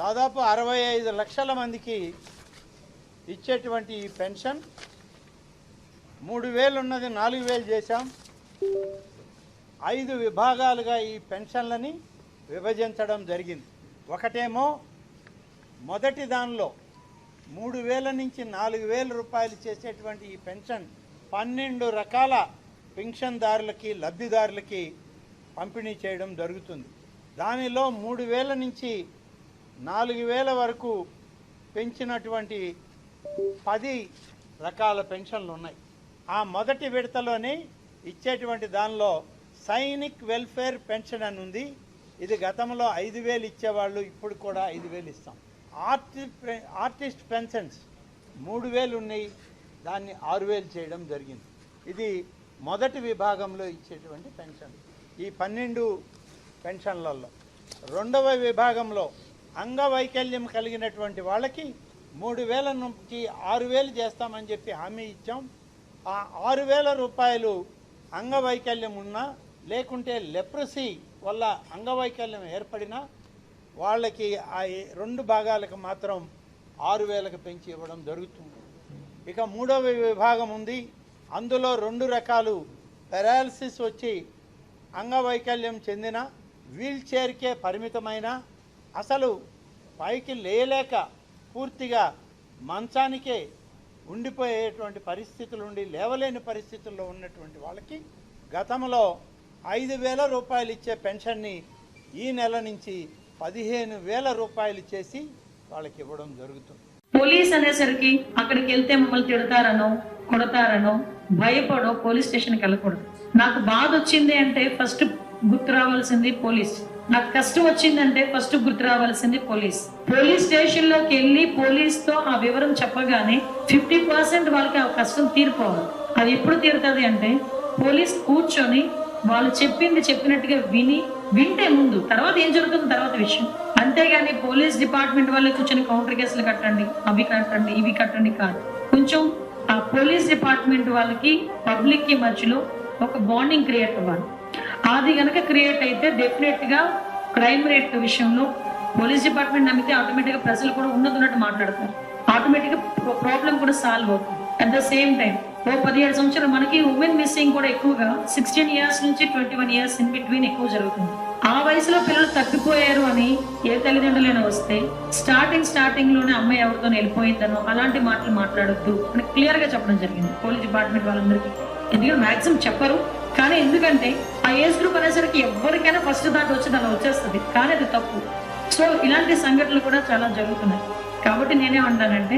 దాదాపు అరవై ఐదు లక్షల మందికి ఇచ్చేటువంటి ఈ పెన్షన్. మూడు వేలు ఉన్నది నాలుగు వేలు చేశాం. ఐదు విభాగాలుగా ఈ పెన్షన్లని విభజించడం జరిగింది. ఒకటేమో మొదటి దానిలో మూడు వేల నుంచి నాలుగు వేల రూపాయలు చేసేటువంటి ఈ పెన్షన్ పన్నెండు రకాల పెన్షన్దారులకి లబ్ధిదారులకి పంపిణీ చేయడం జరుగుతుంది. దానిలో మూడు వేల నుంచి నాలుగు వేల వరకు పెంచినటువంటి పది రకాల పెన్షన్లు ఉన్నాయి. ఆ మొదటి విడతలోనే ఇచ్చేటువంటి దానిలో సైనిక్ వెల్ఫేర్ పెన్షన్ అని ఉంది. ఇది గతంలో ఐదు వేలు ఇచ్చేవాళ్ళు ఇప్పుడు కూడా ఐదు వేలు ఇస్తాం. ఆర్టి ఆర్టిస్ట్ పెన్షన్స్ మూడు వేలు ఉన్నాయి. దాన్ని ఆరు వేలు చేయడం జరిగింది. ఇది మొదటి విభాగంలో ఇచ్చేటువంటి పెన్షన్. ఈ పన్నెండు పెన్షన్లలో రెండవ విభాగంలో అంగవైకల్యం కలిగినటువంటి వాళ్ళకి మూడు వేల నుంచి ఆరు వేలు చేస్తామని చెప్పి హామీ ఇచ్చాం. ఆ ఆరు వేల రూపాయలు అంగవైకల్యం ఉన్నా లేకుంటే లెప్రసీ వల్ల అంగవైకల్యం ఏర్పడినా వాళ్ళకి ఆ రెండు భాగాలకు మాత్రం ఆరు వేలకు పెంచి ఇవ్వడం జరుగుతుంది. ఇక మూడవ విభాగం ఉంది. అందులో రెండు రకాలు పెరాలసిస్ వచ్చి అంగవైకల్యం చెందిన వీల్ చైర్కే పరిమితమైన అసలు పైకి లేలేక పూర్తిగా మంచానికే ఉండిపోయేటువంటి పరిస్థితులు ఉండి లేవలేని పరిస్థితుల్లో ఉన్నటువంటి వాళ్ళకి గతంలో ఐదు వేల రూపాయలు ఇచ్చే పెన్షన్ని ఈ నెల నుంచి పదిహేను వేల రూపాయలు చేసి వాళ్ళకి ఇవ్వడం జరుగుతుంది. పోలీస్ అనేసరికి అక్కడికి వెళ్తే మమ్మల్ని తిడతారనో కొడతారనో భయపడో పోలీస్ స్టేషన్కి వెళ్ళకూడదు. నాకు బాధ వచ్చింది అంటే ఫస్ట్ గుర్తు రావాల్సింది పోలీస్. నాకు కష్టం వచ్చిందంటే ఫస్ట్ గుర్తు రావాల్సింది పోలీస్. పోలీస్ స్టేషన్లోకి వెళ్ళి పోలీస్తో ఆ వివరం చెప్పగానే ఫిఫ్టీ పర్సెంట్ వాళ్ళకి ఆ కష్టం తీరిపోవాలి. అది ఎప్పుడు తీరుతుంది అంటే పోలీస్ కూర్చొని వాళ్ళు చెప్పింది చెప్పినట్టుగా విని వింటే ముందు తర్వాత ఏం జరుగుతుంది తర్వాత విషయం. అంతేగాని పోలీస్ డిపార్ట్మెంట్ వాళ్ళే కూర్చొని కౌంటర్ కేసులు కట్టండి అవి కట్టండి ఇవి కట్టండి కాదు. కొంచెం ఆ పోలీస్ డిపార్ట్మెంట్ వాళ్ళకి పబ్లిక్కి మధ్యలో ఒక బాండింగ్ క్రియేట్ అవ్వాలి. అది కనుక క్రియేట్ అయితే డెఫినెట్గా క్రైమ్ రేట్ విషయంలో పోలీస్ డిపార్ట్మెంట్ నమ్మితే ఆటోమేటిక్గా ప్రజలు కూడా ఉన్నతున్నట్టు మాట్లాడతారు ఆటోమేటిక్గా ప్రాబ్లం కూడా సాల్వ్ అవుతుంది. అట్ ద సేమ్ టైం ఓ పదిహేడు సంవత్సరాలు మనకి ఉమెన్ మిస్సింగ్ కూడా ఎక్కువగా సిక్స్టీన్ ఇయర్స్ నుంచి twenty one years in between ఎక్కువ జరుగుతుంది. ఆ వయసులో పిల్లలు తప్పిపోయారు అని ఏ తల్లిదండ్రులైనా వస్తే స్టార్టింగ్ స్టార్టింగ్లోనే అమ్మాయి ఎవరితో వెళ్ళిపోయిందనో అలాంటి మాటలు మాట్లాడొద్దు అని క్లియర్గా చెప్పడం జరిగింది. పోలీస్ డిపార్ట్మెంట్ వాళ్ళందరికీ. ఎందుకంటే మాక్సిమం చెప్పరు. కానీ ఎందుకంటే ఆ ఏజ్ గ్రూప్ అనేసరికి ఎవరికైనా ఫస్ట్ దాటి వచ్చి అలా వచ్చేస్తుంది. కానీ అది తప్పు. సో ఇలాంటి సంఘటనలు కూడా చాలా జరుగుతున్నాయి. కాబట్టి నేనేమంటానంటే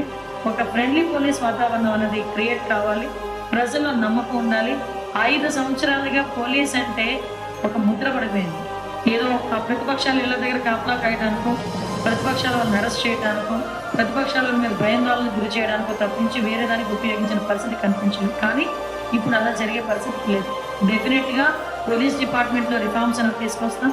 ఒక ఫ్రెండ్లీ పోలీస్ వాతావరణం అనేది క్రియేట్ కావాలి. ప్రజల్లో నమ్మకం ఉండాలి. ఐదు సంవత్సరాలుగా పోలీస్ అంటే ఒక ముద్ర పడిపోయింది. ఏదో ఆ ప్రతిపక్షాలు ఇళ్ళ దగ్గర కాపలా కాయడానికో ప్రతిపక్షాల వాళ్ళని అరెస్ట్ చేయడానికో ప్రతిపక్షాల మీద భయాందోళన గురి చేయడానికో తప్పించి వేరే దానికి ఉపయోగించిన పరిస్థితి కనిపించలేదు. కానీ ఇప్పుడు అలా జరిగే పరిస్థితి లేదు. డెఫినెట్గా పోలీస్ డిపార్ట్మెంట్లో రిఫార్మ్స్ అనేది తీసుకొస్తాం